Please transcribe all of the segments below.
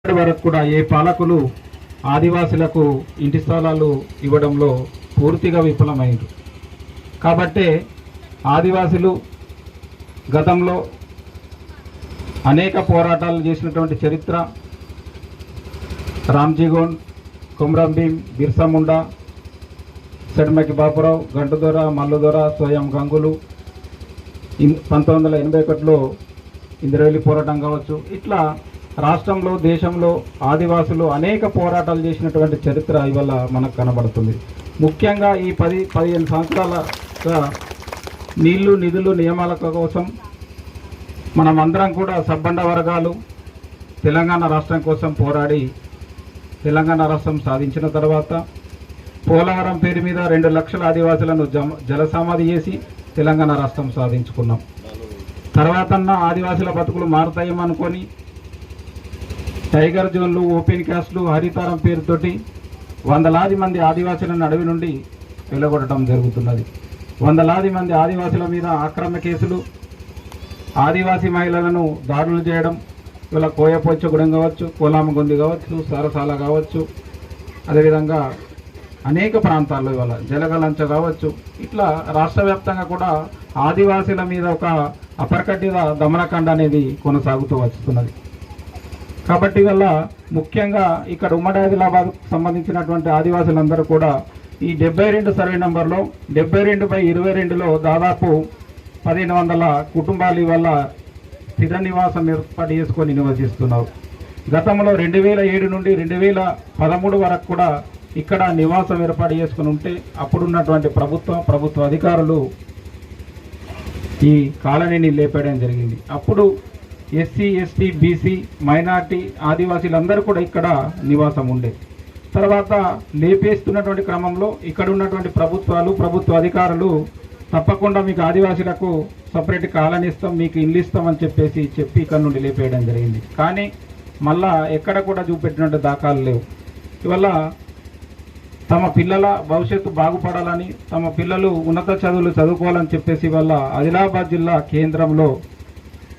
ఇప్పటి వరకు కూడా ఏ పాలకులు ఆదివాసులకు ఇంటి స్థలాలు ఇవ్వడంలో పూర్తిగా విఫలమైంది కాబట్టే ఆదివాసులు గతంలో అనేక పోరాటాలు చేసినటువంటి చరిత్ర రామ్జీగోన్ కుమ్రం భీం బిర్సా ముండా సెడ్మకి బాపురావు గంటదొర మల్లుదొర స్వయం గంగులు పంతొమ్మిది వందల ఎనభై ఒకటిలో ఇందిరవెల్లి పోరాటం కావచ్చు ఇట్లా రాష్ట్రంలో దేశంలో ఆదివాసులు అనేక పోరాటాలు చేసినటువంటి చరిత్ర ఇవాళ మనకు కనబడుతుంది. ముఖ్యంగా ఈ పది పదిహేను సంవత్సరాలుగా నీళ్ళు నిధులు నియమాల కోసం మనం అందరం కూడా సబ్బండ వర్గాలు తెలంగాణ రాష్ట్రం కోసం పోరాడి తెలంగాణ రాష్ట్రం సాధించిన తర్వాత పోలవరం పేరు మీద రెండు లక్షల ఆదివాసులను జమ జలసమాధి చేసి తెలంగాణ రాష్ట్రం సాధించుకున్నాం. తర్వాత ఆదివాసుల బతుకులు మారుతాయేమనుకొని టైగర్ జోన్లు ఓపెన్ క్యాస్ట్లు హరితారం పేరుతోటి వందలాది మంది ఆదివాసులను అడవి నుండి వెలువడటం జరుగుతున్నది. వందలాది మంది ఆదివాసుల మీద ఆక్రమ కేసులు ఆదివాసీ మహిళలను దాడులు చేయడం ఇలా కోయపోచ్చగూడెం కావచ్చు కోలామగొంది కావచ్చు సరసాల కావచ్చు అదేవిధంగా అనేక ప్రాంతాల్లో ఇవాళ జలగలంచ కావచ్చు ఇట్లా రాష్ట్ర వ్యాప్తంగా కూడా ఆదివాసీల మీద ఒక అపర్కటిద దమనకాండ అనేది కొనసాగుతూ వస్తున్నది. కాబట్టి వల్ల ముఖ్యంగా ఇక్కడ ఉమ్మడి ఆదిలాబాద్ సంబంధించినటువంటి ఆదివాసులందరూ కూడా ఈ డెబ్బై రెండు సర్వే నెంబర్లో డెబ్బై రెండు బై ఇరవై రెండులో దాదాపు పదిహేను వందల కుటుంబాలు ఇవాళ స్థిర నివాసం ఏర్పాటు చేసుకొని నివసిస్తున్నారు. గతంలో రెండు వేల ఏడు నుండి రెండు వేల పదమూడు వరకు కూడా ఇక్కడ నివాసం ఏర్పాటు చేసుకుని ఉంటే అప్పుడున్నటువంటి ప్రభుత్వం ప్రభుత్వ అధికారులు ఈ కాలనీని లేపేయడం జరిగింది. అప్పుడు ఎస్సీ ఎస్టీ బీసీ మైనార్టీ ఆదివాసీలందరూ కూడా ఇక్కడ నివాసం ఉండే. తర్వాత లేపేస్తున్నటువంటి క్రమంలో ఇక్కడ ఉన్నటువంటి ప్రభుత్వాలు ప్రభుత్వ అధికారులు తప్పకుండా మీకు ఆదివాసీలకు సపరేట్ కాలనీ ఇస్తాం మీకు ఇల్లు ఇస్తామని చెప్పేసి చెప్పి ఇక్కడ నుండి లేపేయడం జరిగింది. కానీ మళ్ళా ఎక్కడ కూడా చూపెట్టినట్టు దాఖలు లేవు. ఇవల్ల తమ పిల్లల భవిష్యత్తు బాగుపడాలని తమ పిల్లలు ఉన్నత చదువులు చదువుకోవాలని చెప్పేసి వల్ల ఆదిలాబాద్ జిల్లా కేంద్రంలో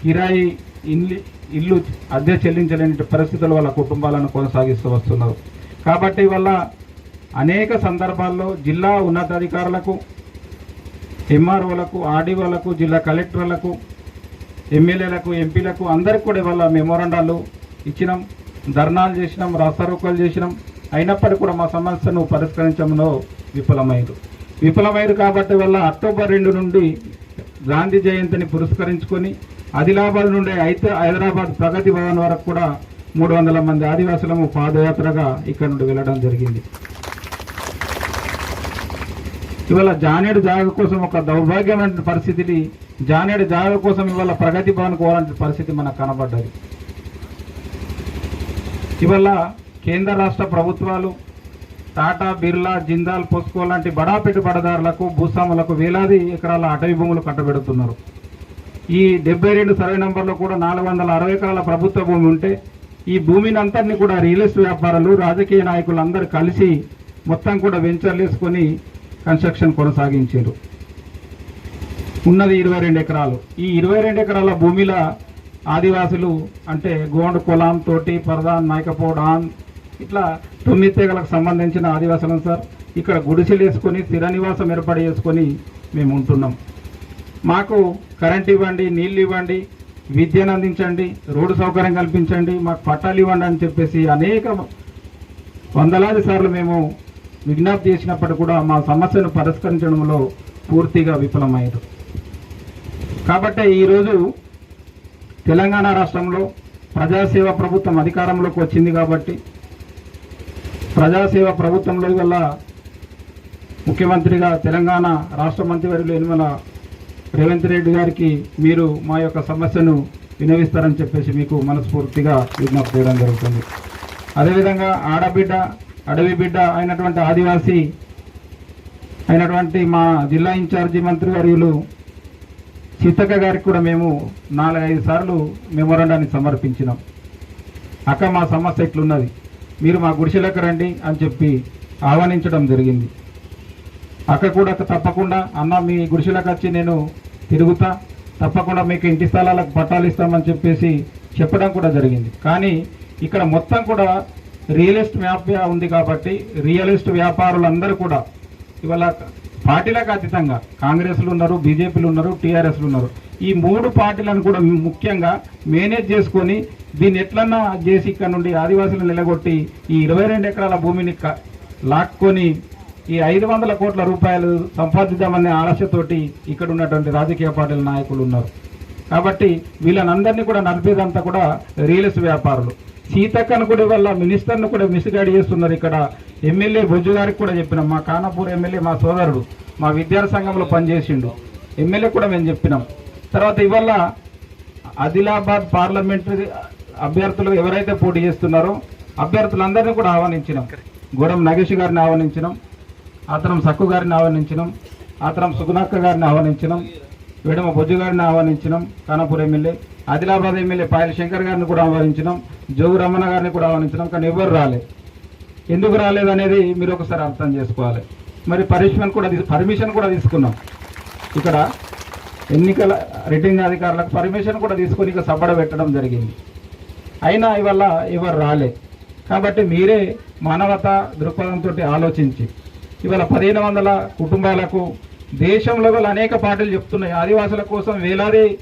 కిరాయి ఇల్లు ఇల్లు అద్దె చెల్లించలేని పరిస్థితుల వల్ల కుటుంబాలను కొనసాగిస్తూ వస్తున్నారు. కాబట్టి వల్ల అనేక సందర్భాల్లో జిల్లా ఉన్నతాధికారులకు ఎంఆర్ఓలకు ఆర్డీఓలకు జిల్లా కలెక్టర్లకు ఎమ్మెల్యేలకు ఎంపీలకు అందరికి కూడా ఇవాళ మెమోరండాలు ఇచ్చినాం ధర్నాలు చేసినాం రాస్తారోకాలు చేసినాం. అయినప్పటికీ కూడా మా సమస్యను పరిష్కరించడంలో విఫలమయ్యారు విఫలమైరు కాబట్టి వల్ల అక్టోబర్ రెండు నుండి గాంధీ జయంతిని పురస్కరించుకొని ఆదిలాబాద్ నుండి అయితే హైదరాబాద్ ప్రగతి భవన్ వరకు కూడా మూడు వందల మంది ఆదివాసులము పాదయాత్రగా ఇక్కడ నుండి వెళ్ళడం జరిగింది. ఇవాళ జానేడు జాగ కోసం ఒక దౌర్భాగ్యమైన పరిస్థితిని జానేడు జాగ కోసం ఇవాళ ప్రగతి భవన్ కోవాలంటే పరిస్థితి మనకు కనబడ్డది. ఇవాళ కేంద్ర రాష్ట్ర ప్రభుత్వాలు టాటా బిర్లా జిందాల్ పోస్కో లాంటి బడా పెట్టుబడిదారులకు భూస్వాములకు వేలాది ఎకరాల అటవీ భూములు కట్టబెడుతున్నారు. ఈ డెబ్బై రెండు సర్వే నంబర్లో కూడా నాలుగు వందల అరవై ఎకరాల ప్రభుత్వ భూమి ఉంటే ఈ భూమిని అంతటిని కూడా రియల్ ఎస్టేట్ వ్యాపారులు రాజకీయ నాయకులు అందరూ కలిసి మొత్తం కూడా వెంచర్లు వేసుకొని కన్స్ట్రక్షన్ కొనసాగించారు. ఉన్నది ఇరవై రెండు ఎకరాలు. ఈ ఇరవై రెండు ఎకరాల భూమిల ఆదివాసులు అంటే గోండ్ కులాం తోటి పరదాన్ నాయకపోడాన్ ఇట్లా తొమ్మిది తెగలకు సంబంధించిన ఆదివాసులను సార్. ఇక్కడ గుడిసెలు వేసుకొని స్థిర నివాసం ఏర్పాటు చేసుకొని మేము ఉంటున్నాం. మాకు కరెంట్ ఇవ్వండి నీళ్ళు ఇవ్వండి విద్యను అందించండి రోడ్డు సౌకర్యం కల్పించండి మాకు పట్టాలు ఇవ్వండి అని చెప్పేసి అనేక వందలాది సార్లు మేము విజ్ఞప్తి చేసినప్పటికీ కూడా మా సమస్యను పరిష్కరించడంలో పూర్తిగా విఫలమయ్యారు. కాబట్టి ఈరోజు తెలంగాణ రాష్ట్రంలో ప్రజాసేవ ప్రభుత్వం అధికారంలోకి వచ్చింది కాబట్టి ప్రజాసేవ ప్రభుత్వంలో వల్ల ముఖ్యమంత్రిగా తెలంగాణ రాష్ట్ర మంత్రివర్యులు యనమల రేవంత్ రెడ్డి గారికి మీరు మా యొక్క సమస్యను వినవిస్తారని చెప్పేసి మీకు మనస్ఫూర్తిగా విజ్ఞప్తి చేయడం జరుగుతుంది. అదేవిధంగా ఆడబిడ్డ అడవి బిడ్డ అయినటువంటి ఆదివాసీ అయినటువంటి మా జిల్లా ఇన్ఛార్జి మంత్రివర్యులు సీతక్క గారికి కూడా మేము నాలుగైదు సార్లు మెమోరాండాన్ని సమర్పించినాం. అక్క మా సమస్య ఇట్లున్నది. మీరు మా గుడిసెలకు రండి అని చెప్పి ఆహ్వానించడం జరిగింది. అక్కడ కూడా తప్పకుండా అన్న మీ గుడిసెలకు వచ్చి నేను తిరుగుతా. తప్పకుండా మీకు ఇంటి స్థలాలకు పట్టాలు ఇస్తామని చెప్పేసి చెప్పడం కూడా జరిగింది. కానీ ఇక్కడ మొత్తం కూడా రియలిస్ట్ వ్యాప్య ఉంది కాబట్టి రియలిస్ట్ వ్యాపారులందరూ కూడా ఇవాళ పార్టీలకు అతీతంగా కాంగ్రెస్లు ఉన్నారు బీజేపీలు ఉన్నారు టీఆర్ఎస్లు ఉన్నారు. ఈ మూడు పార్టీలను కూడా ముఖ్యంగా మేనేజ్ చేసుకొని దీన్ని ఎట్లన్నా చేసి ఇక్కడ నుండి ఆదివాసులు నిలగొట్టి ఈ ఇరవై రెండు ఎకరాల భూమిని లాక్కొని ఈ ఐదు వందల కోట్ల రూపాయలు సంపాదిద్దామనే ఆశతోటి ఇక్కడ ఉన్నటువంటి రాజకీయ పార్టీల నాయకులు ఉన్నారు. కాబట్టి వీళ్ళనందరినీ కూడా నడిపేదంతా కూడా రియల్స్ వ్యాపారులు. సీతక్కను కూడా వల్ల మినిస్టర్ను కూడా మిస్గైడ్ చేస్తున్నారు ఇక్కడ. ఎమ్మెల్యే బొజ్జు గారికి కూడా చెప్పినాం మా కానాపూర్ ఎమ్మెల్యే మా సోదరుడు మా విద్యార్థి సంఘంలో పనిచేసిండు. ఎమ్మెల్యే కూడా మేము చెప్పినాం. తర్వాత ఇవాళ ఆదిలాబాద్ పార్లమెంటరీ అభ్యర్థులు ఎవరైతే పోటీ చేస్తున్నారో అభ్యర్థులందరినీ కూడా ఆహ్వానించినాం. గురం నగేష్ గారిని ఆహ్వానించినాం. ఆతరం సక్కు గారిని ఆహ్వానించినాం ఆతరం సుగుణక్క గారిని ఆహ్వానించినాం వేడమ బొజ్జు గారిని ఆహ్వానించినాం కానాపూర్ ఎమ్మెల్యే ఆదిలాబాద్ ఎమ్మెల్యే పాయల శంకర్ గారిని కూడా ఆహ్వానించినాం జోగు రమణ గారిని కూడా ఆహ్వానించినాం కానీ ఎవరు రాలేదు ఎందుకు రాలేదనేది మీరు ఒకసారి అర్థం చేసుకోవాలి. మరి పర్మిషన్ కూడా పర్మిషన్ కూడా తీసుకున్నాం. ఇక్కడ ఎన్నికల రిటర్నింగ్ అధికారులకు పర్మిషన్ కూడా తీసుకొని ఇక సబ్బడ పెట్టడం జరిగింది. అయినా ఇవల్ల ఎవరు రాలే. కాబట్టి మీరే మానవత దృక్పథంతో ఆలోచించి ఇవాళ పదిహేను వందల కుటుంబాలకు దేశంలో గల అనేక పార్టీలు చెప్తున్నాయి. ఆదివాసుల కోసం వేలాది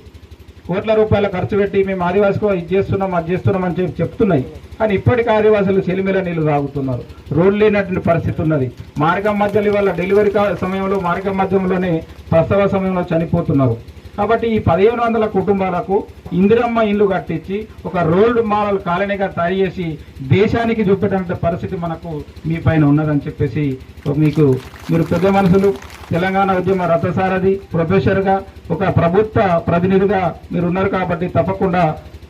కోట్ల రూపాయల ఖర్చు పెట్టి మేము ఆదివాసుకు ఇది చేస్తున్నాం అది చేస్తున్నాం అని చెప్పి చెప్తున్నాయి. కానీ ఇప్పటికీ ఆదివాసులు చెలిమిల నీళ్ళు తాగుతున్నారు. రోడ్లు లేనటువంటి పరిస్థితి ఉన్నది. మార్గం మధ్యలో ఇవాళ డెలివరీ కా- సమయంలో మార్గం మధ్యంలోనే ప్రసవ సమయంలో చనిపోతున్నారు. కాబట్టి ఈ పదిహేను వందల కుటుంబాలకు ఇందిరమ్మ ఇల్లు కట్టించి ఒక రోల్డ్ మోడల్ కాలనీగా తయారు చేసి దేశానికి చూపేటటువంటి పరిస్థితి మనకు మీ పైన ఉన్నదని చెప్పేసి మీకు మీరు పెద్ద మనుషులు తెలంగాణ ఉద్యమ రథసారథి ప్రొఫెసర్గా ఒక ప్రభుత్వ ప్రతినిధిగా మీరు ఉన్నారు కాబట్టి తప్పకుండా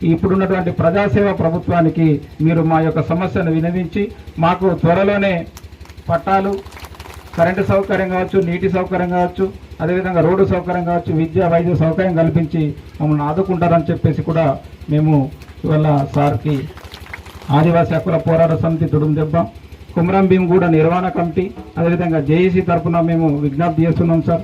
ఇప్పుడున్నటువంటి ప్రజాసేవ ప్రభుత్వానికి మీరు మా యొక్క సమస్యను వినవించి మాకు త్వరలోనే పట్టాలు కరెంటు సౌకర్యం కావచ్చు నీటి సౌకర్యం కావచ్చు అదేవిధంగా రోడ్డు సౌకర్యం కావచ్చు విద్య వైద్య సౌకర్యం కల్పించి మమ్మల్ని ఆదుకుంటారని చెప్పేసి కూడా మేము ఇవాళ సార్కి ఆదివాసీ హక్కుల పోరాట సమితి తుడుం దెబ్బ కుమరం భీమ్ కూడా నిర్వహణ కమిటీ అదేవిధంగా జేఏసీ తరఫున మేము విజ్ఞప్తి చేస్తున్నాం సార్.